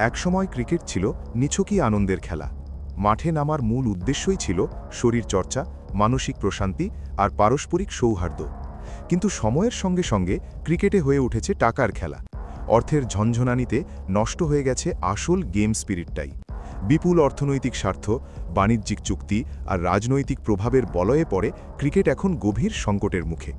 একসময় ক্রিকেট ছিল নিছকই আনন্দের খেলা। মাঠে নামার মূল উদ্দেশ্যই ছিল শরীর চর্চা মানসিক প্রশান্তি আর পারস্পরিক সৌহার্দ্য। কিন্তু সময়ের সঙ্গে সঙ্গে ক্রিকেটে হয়ে উঠেছে টাকার খেলা। অর্থের ঝনঝনানিতে নষ্ট হয়ে গেছে আসল গেম স্পিরিটটাই। বিপুল অর্থনৈতিক স্বার্থ, বাণিজ্যিক চুক্তি আর রাজনৈতিক প্রভাবের বলয়ে পড়ে ক্রিকেট এখন গভীর সংকটের মুখে।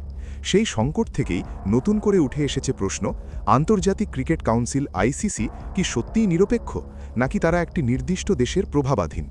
সেই সংকট থেকেই নতুন করে উঠে এসেছে প্রশ্ন, আন্তর্জাতিক ক্রিকেট কাউন্সিল আইসিসি কি সত্যিই নিরপেক্ষ, নাকি তারা একটি নির্দিষ্ট দেশের প্রভাবাধীন?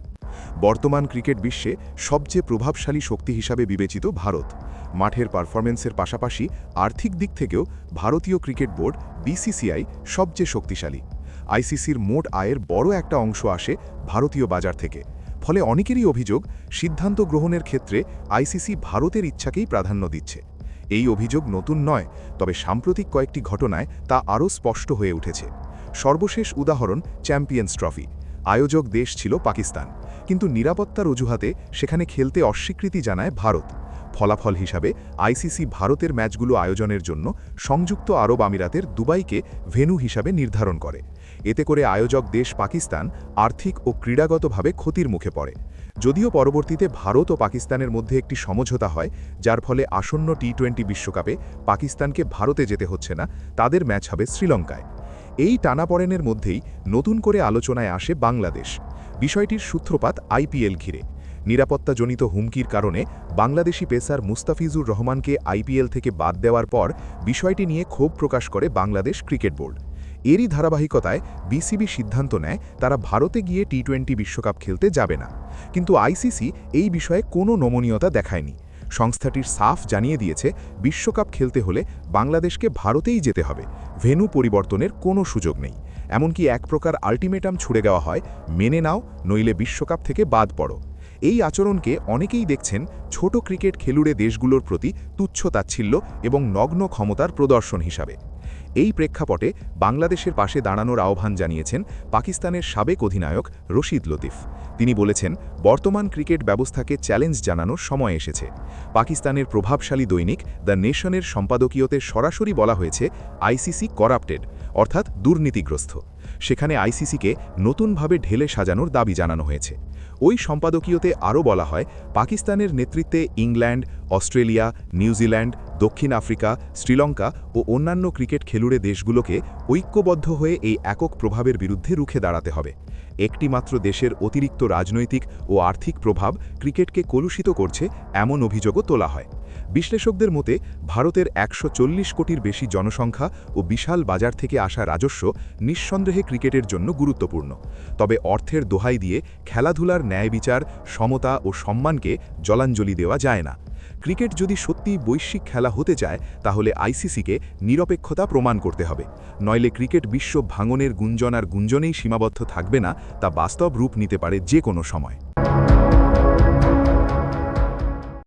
বর্তমান ক্রিকেট বিশ্বে সবচেয়ে প্রভাবশালী শক্তি হিসাবে বিবেচিত ভারত। মাঠের পারফরমেন্সের পাশাপাশি আর্থিক দিক থেকেও ভারতীয় ক্রিকেট বোর্ড, বিসিসিআই, সবচেয়ে শক্তিশালী। আইসিসির মোট আয়ের বড় একটা অংশ আসে ভারতীয় বাজার থেকে। ফলে অনেকেরই অভিযোগ, সিদ্ধান্ত গ্রহণের ক্ষেত্রে আইসিসি ভারতের ইচ্ছাকেই প্রাধান্য দিচ্ছে। এই অভিযোগ নতুন নয়, তবে সাম্প্রতিক কয়েকটি ঘটনায় তা আরও স্পষ্ট হয়ে উঠেছে। সর্বশেষ উদাহরণ চ্যাম্পিয়ন্স ট্রফি। আয়োজক দেশ ছিল পাকিস্তান। কিন্তু নিরাপত্তার অজুহাতে সেখানে খেলতে অস্বীকৃতি জানায় ভারত। ফলাফল হিসাবে আইসিসি ভারতের ম্যাচগুলো আয়োজনের জন্য সংযুক্ত আরব আমিরাতের দুবাইকে ভেন্যু হিসাবে নির্ধারণ করে। এতে করে আয়োজক দেশ পাকিস্তান আর্থিক ও ক্রীড়াগতভাবে ক্ষতির মুখে পড়ে। যদিও পরবর্তীতে ভারত ও পাকিস্তানের মধ্যে একটি সমঝোতা হয়, যার ফলে আসন্ন টি টোয়েন্টি বিশ্বকাপে পাকিস্তানকে ভারতে যেতে হচ্ছে না, তাদের ম্যাচ হবে শ্রীলঙ্কায়। এই টানাপড়েনের মধ্যেই নতুন করে আলোচনায় আসে বাংলাদেশ। বিষয়টির সূত্রপাত আইপিএল ঘিরে। নিরাপত্তাজনিত হুমকির কারণে বাংলাদেশি পেসার মুস্তাফিজুর রহমানকে আইপিএল থেকে বাদ দেওয়ার পর বিষয়টি নিয়ে ক্ষোভ প্রকাশ করে বাংলাদেশ ক্রিকেট বোর্ড। এরই ধারাবাহিকতায় বিসিবি সিদ্ধান্ত নেয় তারা ভারতে গিয়ে টি টোয়েন্টি বিশ্বকাপ খেলতে যাবে না। কিন্তু আইসিসি এই বিষয়ে কোনো নমনীয়তা দেখায়নি। সংস্থাটির সাফ জানিয়ে দিয়েছে, বিশ্বকাপ খেলতে হলে বাংলাদেশকে ভারতেই যেতে হবে। ভেন্যু পরিবর্তনের কোনো সুযোগ নেই। এমনকি এক প্রকার আল্টিমেটাম ছুড়ে দেওয়া হয়, মেনে নাও, নইলে বিশ্বকাপ থেকে বাদ পড়ো। এই আচরণকে অনেকেই দেখছেন ছোট ক্রিকেট খেলুড়ে দেশগুলোর প্রতি তুচ্ছ তাচ্ছিল্য এবং নগ্ন ক্ষমতার প্রদর্শন হিসাবে। এই প্রেক্ষাপটে বাংলাদেশের পাশে দাঁড়ানোর আহ্বান জানিয়েছেন পাকিস্তানের সাবেক অধিনায়ক রশিদ লতিফ। তিনি বলেছেন, বর্তমান ক্রিকেট ব্যবস্থাকে চ্যালেঞ্জ জানানোর সময় এসেছে। পাকিস্তানের প্রভাবশালী দৈনিক দ্য নেশনের সম্পাদকীয়তে সরাসরি বলা হয়েছে, আইসিসি করাপ্টেড, অর্থাৎ দুর্নীতিগ্রস্ত। সেখানে আইসিসিকে নতুনভাবে ঢেলে সাজানোর দাবি জানানো হয়েছে। ওই সম্পাদকীয়তে আরও বলা হয়, পাকিস্তানের নেতৃত্বে ইংল্যান্ড, অস্ট্রেলিয়া, নিউজিল্যান্ড দক্ষিণ আফ্রিকা, শ্রীলঙ্কা ও অন্যান্য ক্রিকেট খেলুড়ে দেশগুলোকে ঐক্যবদ্ধ হয়ে এই একক প্রভাবের বিরুদ্ধে রুখে দাঁড়াতে হবে। একটি মাত্র দেশের অতিরিক্ত রাজনৈতিক ও আর্থিক প্রভাব ক্রিকেটকে কলুষিত করছে এমন অভিযোগও তোলা হয়। বিশ্লেষকদের মতে, ভারতের একশো চল্লিশ কোটির বেশি জনসংখ্যা ও বিশাল বাজার থেকে আসা রাজস্ব নিঃসন্দেহে ক্রিকেটের জন্য গুরুত্বপূর্ণ। তবে অর্থের দোহাই দিয়ে খেলাধুলার ন্যায় বিচার সমতা ও সম্মানকে জলাঞ্জলি দেওয়া যায় না। ক্রিকেট যদি সত্যিই বৈশ্বিক খেলা হতে চায় তাহলে আইসিসিকে নিরপেক্ষতা প্রমাণ করতে হবে। নইলে ক্রিকেট বিশ্ব ভাঙনের গুঞ্জন আর গুঞ্জনেই সীমাবদ্ধ থাকবে না, তা বাস্তব রূপ নিতে পারে যে কোনো সময়।